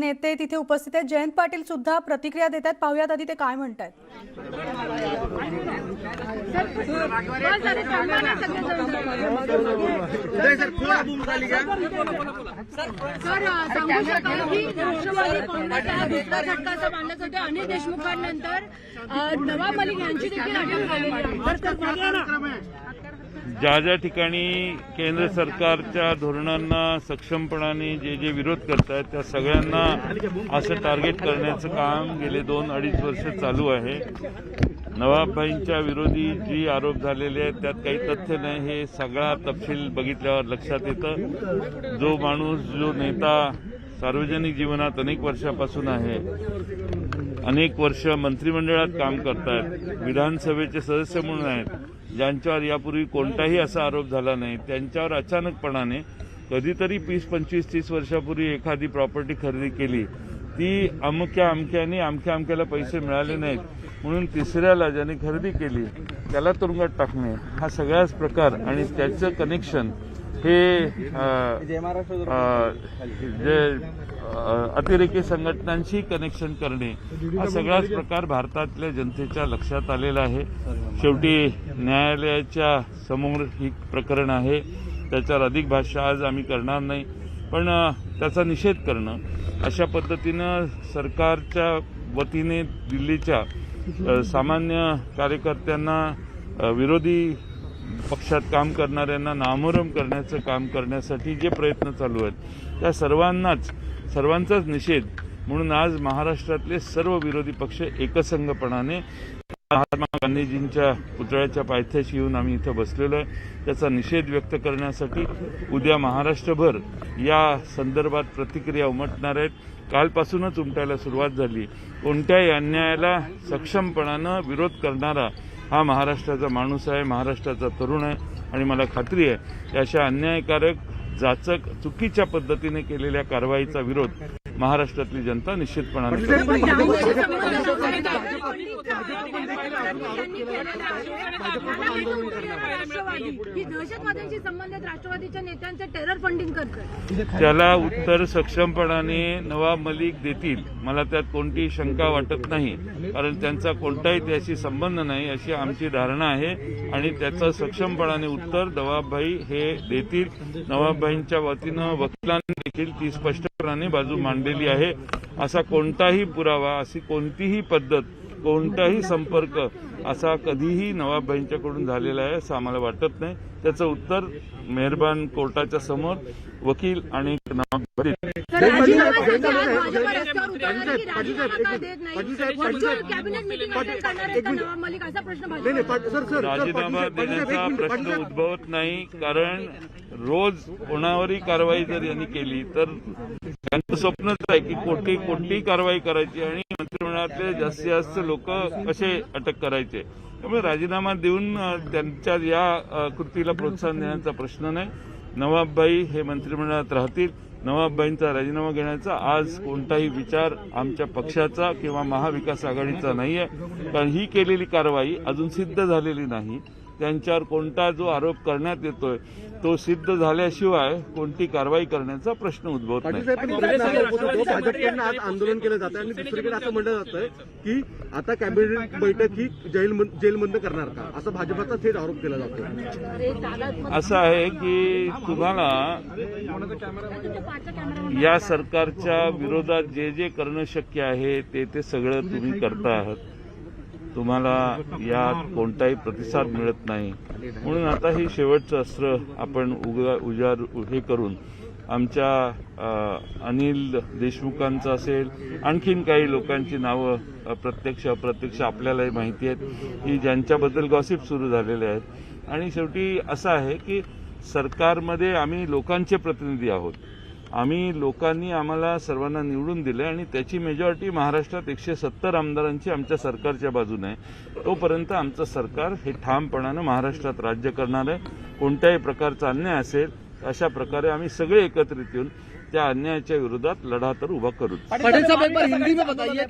नेते तिथे उपस्थित आहेत. जयंत पाटील सुद्धा प्रतिक्रिया देत आहेत. पाहुयात आधी ते काय म्हणतात सर अनिल देशमुखांनंतर नवाब मलिक यांची देखील अटक झालेली ज्या ज्या ठिकाणी केंद्र सरकारच्या धोरणांना सक्षमपणाने जे जे विरोध करतायत त्या सगळ्यांना असं टार्गेट करण्याचं काम गेले दोन अडीच वर्ष चालू आहे. नवाबभाईंच्या विरोधी जी आरोप झालेले आहेत त्यात काही तथ्य नाही. हे सगळा तपशील बघितल्यावर लक्षात येतं. जो माणूस जो नेता सार्वजनिक जीवनात अनेक वर्षापासून आहे अनेक वर्ष मंत्रिमंडळात काम करतायत विधानसभेचे सदस्य म्हणून आहेत ज्यांच्यावर यापूर्वी कोणताही असा आरोप झाला नाही त्यांच्यावर अचानकपणाने कधीतरी वीस पंचवीस तीस वर्षापूर्वी एखादी प्रॉपर्टी खरेदी केली ती अमक्या अमक्याने अमक्या अमक्याला पैसे मिळाले नाहीत. म्हणून तिसऱ्याला ज्याने खरेदी केली त्याला तुरुंगात टाकणे हा सगळाच प्रकार आणि त्याचं कनेक्शन हे जे अतिरेकी संघटनांशी कनेक्शन करणे हा सगळाच प्रकार भारतातल्या जनतेच्या लक्षात आलेला आहे. शेवटी न्यायालयाच्या समोर ही प्रकरण आहे. त्याच्यावर अधिक भाष्य आज आम्ही करणार नाही. पण त्याचा निषेध करणं अशा पद्धतीनं सरकारच्या वतीने दिल्लीच्या सामान्य कार्यकर्त्यांना विरोधी पक्षात काम करणाऱ्यांना नामोरम करण्याचं काम करण्यासाठी जे प्रयत्न चालू आहेत त्या सर्वांनाच सर्वांचाच निषेध. म्हणून आज महाराष्ट्रातले सर्व विरोधी पक्ष एकसंघपणाने महात्मा गांधीजींच्या पुतळ्याच्या पायथ्याशी येऊन आम्ही इथं बसलेलो आहे. त्याचा निषेध व्यक्त करण्यासाठी उद्या महाराष्ट्रभर या संदर्भात प्रतिक्रिया उमटणार आहेत. कालपासूनच उमटायला सुरुवात झाली. कोणत्याही अन्यायाला सक्षमपणानं विरोध करणारा हा महाराष्ट्राचा माणूस आहे महाराष्ट्राचा तरुण आहे आणि मला खात्री आहे की अशा अन्यायकारक जाचक चुकीच्या पद्धतीने केलेल्या कारवाईचा विरोध महाराष्ट्रातली जनता निश्चितपणाने करेल राष्ट्रवादी दहशतवाद्यांशी संबंधित राष्ट्रवादीच्या नेत्यांचे टेरर फंडिंग करतात त्याला उत्तर सक्षमपणाने नवाब मलिक देतील. मला त्यात कोणतीही शंका वाटत नाही. कारण त्यांचा कोणताही त्याशी संबंध नाही अशी आमची धारणा आहे. आणि त्याचं सक्षमपणाने उत्तर नवाबभाई हे देतील. नवाबभाईंच्या वतीनं वकिलांनी देखील ती स्पष्टपणाने बाजू मांडलेली आहे. असा कोणताही पुरावा अशी कोणतीही पद्धत कोणताही संपर्क असा कधीही नवाबभाईंच्याकडून झालेला आहे असं आम्हाला वाटत नाही. त्याचं उत्तर मेहरबान कोर्टाच्या समोर वकील आणि राजीनामा देण्याचा प्रश्न उद्भवत नाही कारण रोज कोणावरही कारवाई जर यांनी केली तर त्यांचं स्वप्नच आहे की कोटी कोटी कारवाई करायची आणि मंत्रिमंडळातले जास्तीत जास्त लोक कसे अटक करायचे. त्यामुळे राजीनामा देऊन त्यांच्या या कृतीला प्रोत्साहन देण्याचा प्रश्न नाही. नवाबबाई हे मंत्रिमंडळात राहतील. नवाबबाईंचा राजीनामा घेण्याचा आज कोणताही विचार आमच्या पक्षाचा किंवा महाविकास आघाडीचा नाही आहे कारण ही केलेली कारवाई अजून सिद्ध झालेली नाही. त्यांच्यावर कोणता जो आरोप करण्यात येतोय तो सिद्ध झाल्याशिवाय कोणती कारवाई करण्याचा प्रश्न उद्भवत नाही. आंदोलन केलं जातं आणि दुसरीकडे असं म्हटलं जातंय की आता कॅबिनेट बैठक ही जेल करणार का? असं भाजपचा थेट आरोप केला जातो असं आहे की तुम्हाला या सरकारच्या विरोधात जे जे करणं शक्य आहे ते ते सगळं तुम्ही करता आहात. तुम्हाला यात कोणताही प्रतिसाद मिळत नाही. म्हणून आता हे शेवटचं अस्त्र आपण उगा उजार हे करून आमच्या अनिल देशमुखांचं असेल आणखीन काही लोकांची नावं प्रत्यक्ष अप्रत्यक्ष आपल्यालाही माहिती आहेत की ज्यांच्याबद्दल गॉसिप सुरू झालेले आहेत. आणि शेवटी असं आहे की सरकारमध्ये आम्ही लोकांचे प्रतिनिधी आहोत. आम्ही लोकांनी आम्हाला सर्वांना निवडून दिले आणि त्याची मेजॉरिटी महाराष्ट्रात एकशे सत्तर आमदारांची आमच्या सरकारच्या बाजूने आहे तोपर्यंत आमचं सरकार हे ठामपणानं महाराष्ट्रात राज्य करणार आहे कोणत्याही प्रकारचा अन्याय असेल अशा प्रकारे आम्ही सगळे एकत्रित येऊन त्या अन्यायाच्या विरोधात लढा तर उभा करू हिंदी में बताइए